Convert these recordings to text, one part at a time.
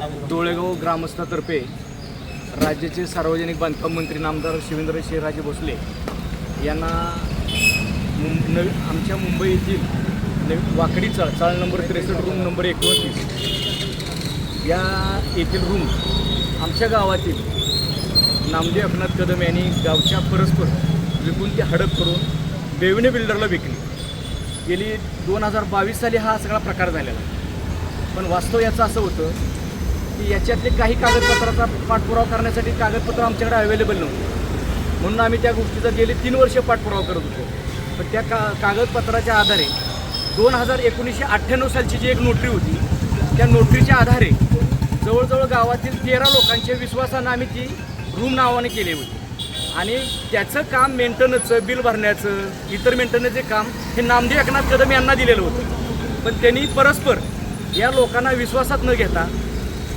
डोळेगाव ग्रामस्थातर्फे राज्याचे सार्वजनिक बांधकाम मंत्री नामदार शिवेंद्र शिवराजे भोसले यांना मुं नवी आमच्या मुंबई येथील नवी वाकडीचा चाळ नंबर त्रेसष्ट रूम नंबर एकोणतीस. या येथील रूम आमच्या गावातील नामदेव एकनाथ कदम यांनी गावच्या परस्पर विकून ती हडप करून बेवणे बिल्डरला विकली. गेली दोन हजार बावीस साली हा सगळा प्रकार झालेला. पण वास्तव याचं असं होतं की याच्यातले काही कागदपत्राचा पाठपुरावा करण्यासाठी कागदपत्र आमच्याकडे अवेलेबल नव्हतं. म्हणून आम्ही त्या गोष्टीचा गेले तीन वर्ष पाठपुरावा करत होतो. पण त्या का कागदपत्राच्या आधारे दोन हजार एकोणीसशे अठ्ठ्याण्णव सालची जी एक नोटरी होती त्या नोटरीच्या आधारे जवळजवळ गावातील तेरा लोकांच्या विश्वासानं आम्ही ती रूम नावाने केली होती. आणि त्याचं काम मेंटेनन्सचं बिल भरण्याचं इतर मेंटेनन्सचे काम हे नामदेव एकनाथ कदम यांना दिलेलं होतं. पण त्यांनी परस्पर या लोकांना विश्वासात न घेता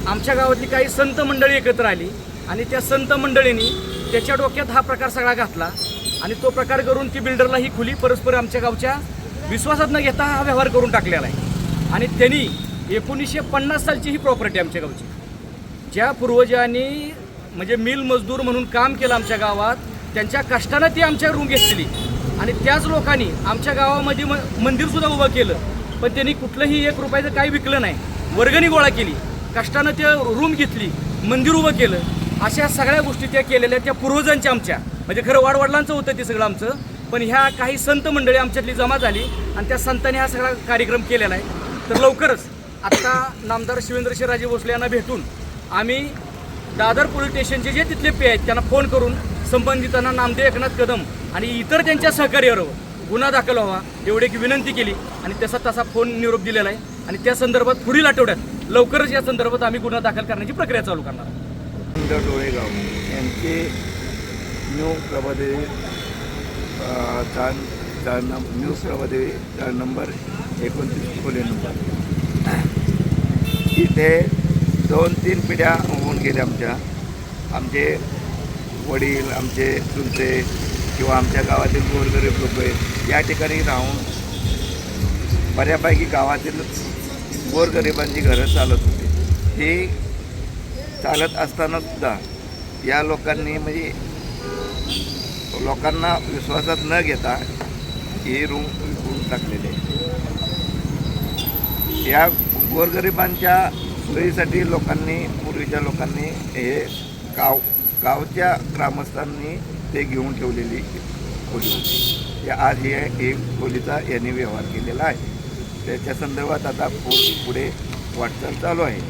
आमच्या गावातली काही संत मंडळी एकत्र आली आणि त्या संत मंडळींनी त्याच्या डोक्यात हा प्रकार सगळा घातला आणि तो प्रकार करून ती बिल्डरला ही खुली. परस्पर आमच्या गावच्या विश्वासात न घेता हा व्यवहार करून टाकलेला आहे. आणि त्यांनी एकोणीसशे पन्नास सालची ही प्रॉपर्टी आमच्या गावची. ज्या पूर्वजांनी म्हणजे मिल मजदूर म्हणून काम केलं आमच्या गावात त्यांच्या कष्टानं ती आमच्या रूम घेतलेली आणि त्याच लोकांनी आमच्या गावामध्ये म मंदिरसुद्धा उभं केलं. पण त्यांनी कुठलंही एक रुपयाचं काही विकलं नाही. वर्गणी गोळा केली. कष्टानं ते रूम घेतली मंदिर उभं केलं अशा सगळ्या गोष्टी त्या केलेल्या त्या पूर्वजांच्या आमच्या. म्हणजे खरं वाडवडिलांचं होतं ते सगळं आमचं पण ह्या काही संत मंडळी आमच्यातली जमा झाली आणि त्या संतांनी हा सगळा कार्यक्रम केलेला आहे. तर लवकरच आत्ता नामदार शिवेंद्र शिवराजे भोसले यांना भेटून आम्ही दादर पोलीस स्टेशनचे जे तिथले पे आहेत त्यांना फोन करून संबंधितांना नामदेव एकनाथ कदम आणि इतर त्यांच्या सहकार्यावर गुन्हा दाखल व्हावा एवढी एक विनंती केली आणि तसा तसा फोन निरोप दिलेला आहे. आणि त्या संदर्भात पुढील आठवड्यात लवकरच या संदर्भात आम्ही गुन्हा दाखल करण्याची प्रक्रिया चालू करणार सुंदर डोळेगाव यांचे न्यू प्रभादेवी चार चार नंब न्यू प्रभादेवी चार नंबर एकोणतीस खोले नंबर. इथे दोन तीन पिढ्या होऊन गेल्या आमच्या. आमचे वडील आमचे तुमचे किंवा आमच्या गावातील गोरगरीब लोक आहेत या ठिकाणी राहून बऱ्यापैकी गावातील गोरगरिबांची घरं चालत होती. ही चालत असताना सुद्धा या लोकांनी म्हणजे लोकांना विश्वासात न घेता हे रूम विकून टाकलेले या गोरगरिबांच्या सोयीसाठी लोकांनी पूर्वीच्या लोकांनी हे गाव गावच्या ग्रामस्थांनी ते घेऊन ठेवलेली खोली होती. या आज हे एक खोलीचा यांनी व्यवहार केलेला आहे. त्याच्या संदर्भात आता पुढे वाटचाल चालू आहे.